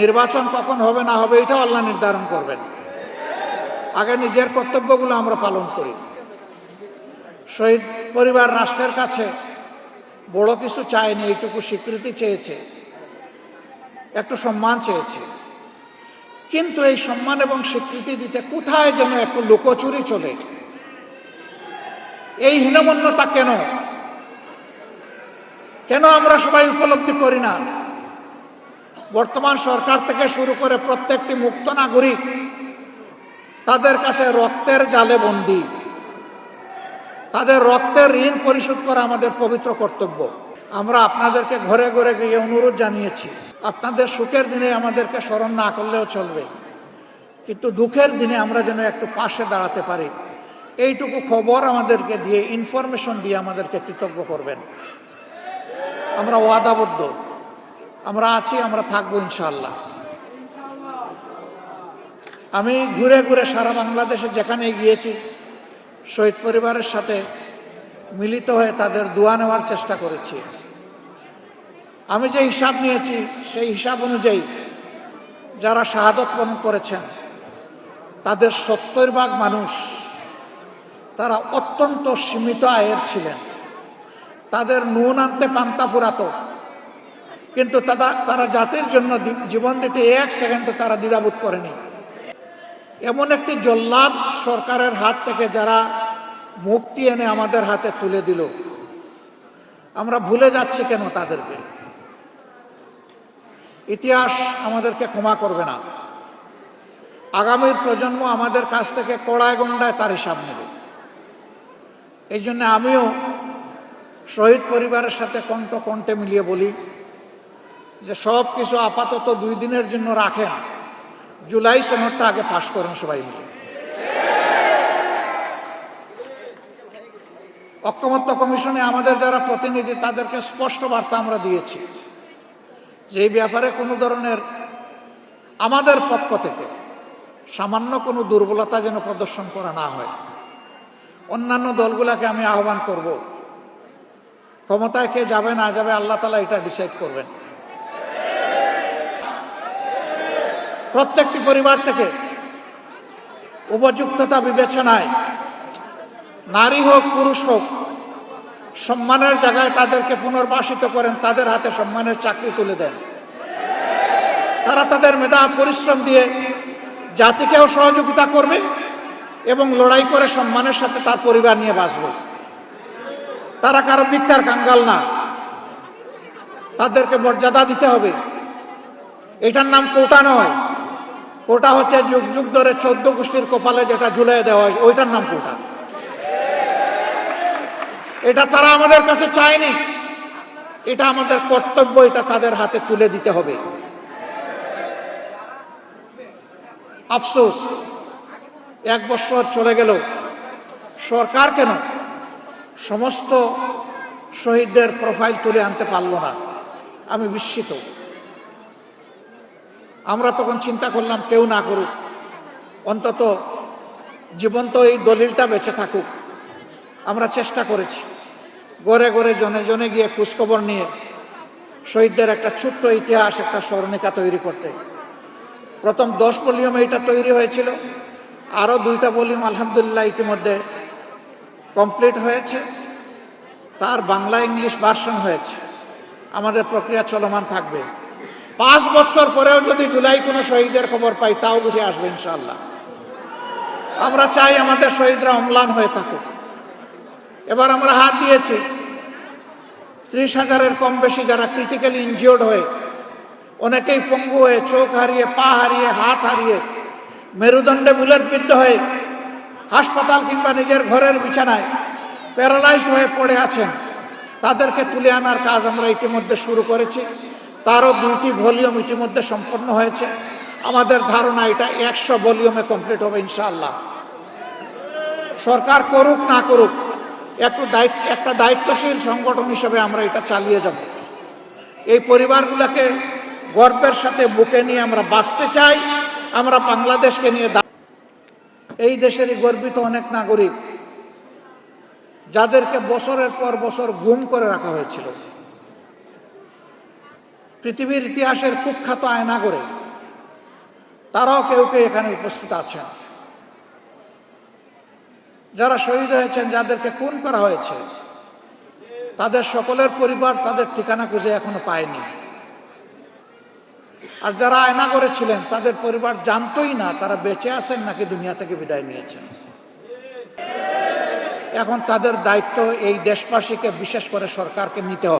নির্বাচন কখন হবে না হবে এটাও আল্লাহ নির্ধারণ করবেন। আগে নিজের কর্তব্যগুলো আমরা পালন করি। শহীদ পরিবার রাষ্ট্রের কাছে বড় কিছু চায়নি, এইটুকু স্বীকৃতি চেয়েছে, একটু সম্মান চেয়েছে। কিন্তু এই সম্মান এবং স্বীকৃতি দিতে কোথায় যেন একটু লুকোচুরি চলে? এই হীনমন্যতা কেন? কেন আমরা সবাই উপলব্ধি করি না? বর্তমান সরকার থেকে শুরু করে প্রত্যেকটি মুক্ত নাগরিক তাদের কাছে রক্তের জালে বন্দী। তাদের রক্তের ঋণ পরিশোধ করা আমাদের পবিত্র কর্তব্য। আমরা আপনাদেরকে ঘরে ঘরে গিয়ে অনুরোধ জানিয়েছি, আপনাদের সুখের দিনে আমাদেরকে স্মরণ না করলেও চলবে। কিন্তু দুঃখের দিনে আমরা যেন একটু পাশে দাঁড়াতে পারি। এইটুকু খবর আমাদেরকে দিয়ে ইনফরমেশন দিয়ে আমাদেরকে কৃতজ্ঞ করবেন। আমরা ওয়াদাবদ্ধ। আমরা আছি, আমরা থাকব ইনশাল্লাহ আমি ঘুরে ঘুরে সারা বাংলাদেশে যেখানে গিয়েছি, শহীদ পরিবারের সাথে মিলিত হয়ে তাদের দোয়া নেওয়ার চেষ্টা করেছি। আমি যে হিসাব নিয়েছি, সেই হিসাব অনুযায়ী যারা শাহাদত করেছেন, তাদের সত্তর ভাগ মানুষ তারা অত্যন্ত সীমিত আয়ের ছিলেন। তাদের নুন আনতে পান্তা ফুরাতো। কিন্তু তারা তারা জাতির জন্য জীবন দিতে এক সেকেন্ডও তারা দ্বিধাবোধ করেনি। এমন একটি জল্লাদ সরকারের হাত থেকে যারা মুক্তি এনে আমাদের হাতে তুলে দিল। আমরা ভুলে যাচ্ছি কেন তাদেরকে? ইতিহাস আমাদেরকে ক্ষমা করবে না। আগামীর প্রজন্ম আমাদের কাছ থেকে কড়ায় গন্ডায় তার হিসাব নেবে। এই জন্য আমিও শহীদ পরিবারের সাথে কণ্ঠ কণ্ঠে মিলিয়ে বলি যে সব কিছু আপাতত দুই দিনের জন্য রাখেন। জুলাই সনদটা আগে পাশ করেন সবাই মিলে। ঐক্যমত্য কমিশনে আমাদের যারা প্রতিনিধি, তাদেরকে স্পষ্ট বার্তা আমরা দিয়েছি যে এই ব্যাপারে কোনো ধরনের আমাদের পক্ষ থেকে সামান্য কোনো দুর্বলতা যেন প্রদর্শন করা না হয়। অন্যান্য দলগুলোকে আমি আহ্বান করব, ক্ষমতায় কে যাবে না যাবে আল্লাহ তালা এটা ডিসাইড করবেন। প্রত্যেকটি পরিবার থেকে উপযুক্ততা বিবেচনায়, নারী হোক, পুরুষ হোক, সম্মানের জায়গায় তাদেরকে পুনর্বাসিত করেন, তাদের হাতে সম্মানের চাকরি তুলে দেন। তারা তাদের মেধা, পরিশ্রম দিয়ে জাতিকেও সহযোগিতা করবে এবং লড়াই করে সম্মানের সাথে তার পরিবার নিয়ে বাঁচবে। তারা কারও ভিক্ষার কাঙ্গাল না। তাদেরকে মর্যাদা দিতে হবে। এটার নাম কোটা নয়। কোটা হচ্ছে যুগ যুগ ধরে চোদ্দ গোষ্ঠীর কপালে যেটা ঝুলাই দেওয়া হয়, ওইটার নাম কোটা। এটা তারা আমাদের কাছে চায়নি। এটা আমাদের কর্তব্য, এটা তাদের হাতে তুলে দিতে হবে। আফসোস, এক বছর চলে গেল। সরকার কেন? সমস্ত শহীদদের প্রোফাইল তুলে আনতে পারল না। আমি বিস্মিত। আমরা তখন চিন্তা করলাম, কেউ না করুক। অন্তত জীবন্ত এই দলিলটা বেঁচে থাকুক। আমরা চেষ্টা করেছি। গড়ে গড়ে জনে জনে গিয়ে খোঁজখবর নিয়ে শহীদদের একটা ছোট্ট ইতিহাস, একটা স্মরণিকা তৈরি করতে। প্রথম দশ ভলিউমে এটা তৈরি হয়েছিল। আরও দুইটা ভলিউম আলহামদুলিল্লাহ ইতিমধ্যে কমপ্লিট হয়েছে। তার বাংলা, ইংলিশ ভার্সন হয়েছে। আমাদের প্রক্রিয়া চলমান থাকবে। পাঁচ বছর পরেও যদি জুলাই কোনো শহীদের খবর পাই, তাও উঠে আসবে ইনশাল্লাহ আমরা চাই আমাদের শহীদরা অম্লান হয়ে থাকুক। এবার আমরা হাত দিয়েছি। ত্রিশ হাজারের কম বেশি যারা ক্রিটিক্যালি ইনজিওর্ড হয়ে, অনেকেই পঙ্গু হয়ে, চোখ হারিয়ে, পা হারিয়ে, হাত হারিয়ে, মেরুদণ্ডে বুলেট বিদ্ধ হয়ে, হাসপাতাল কিংবা নিজের ঘরের বিছানায় প্যারালাইজড হয়ে পড়ে আছেন, তাদেরকে তুলে আনার কাজ আমরা ইতিমধ্যে শুরু করেছি। তারও দুইটি ভলিউম ইতিমধ্যে সম্পন্ন হয়েছে। আমাদের ধারণা এটা একশো ভলিউমে কমপ্লিট হবে ইনশাআল্লাহ। সরকার করুক না করুক, একটু দায়িত্ব, একটা দায়িত্বশীল সংগঠন হিসেবে আমরা এটা চালিয়ে যাব। এই পরিবারগুলোকে গর্বের সাথে বুকে নিয়ে আমরা বাঁচতে চাই, আমরা বাংলাদেশকে নিয়ে এই দেশেরই গর্বিত অনেক নাগরিক, যাদেরকে বছরের পর বছর গুম করে রাখা হয়েছিল। পৃথিবীর ইতিহাসের কুখ্যাত আয়না করে তারাও কেউ কেউ এখানে উপস্থিত আছেন। যারা শহীদ হয়েছেন, যাদেরকে খুন করা হয়েছে, তাদের সকলের পরিবার তাদের ঠিকানা খুঁজে এখনও পায়নি। আর যারা আয়না করেছিলেন তাদের পরিবার জানতোই না তারা বেঁচে আছেন নাকি দুনিয়া থেকে বিদায় নিয়েছেন। এখন তাদের দায়িত্ব এই দেশবাসীকে, বিশেষ করে সরকারকে নিতে হবে।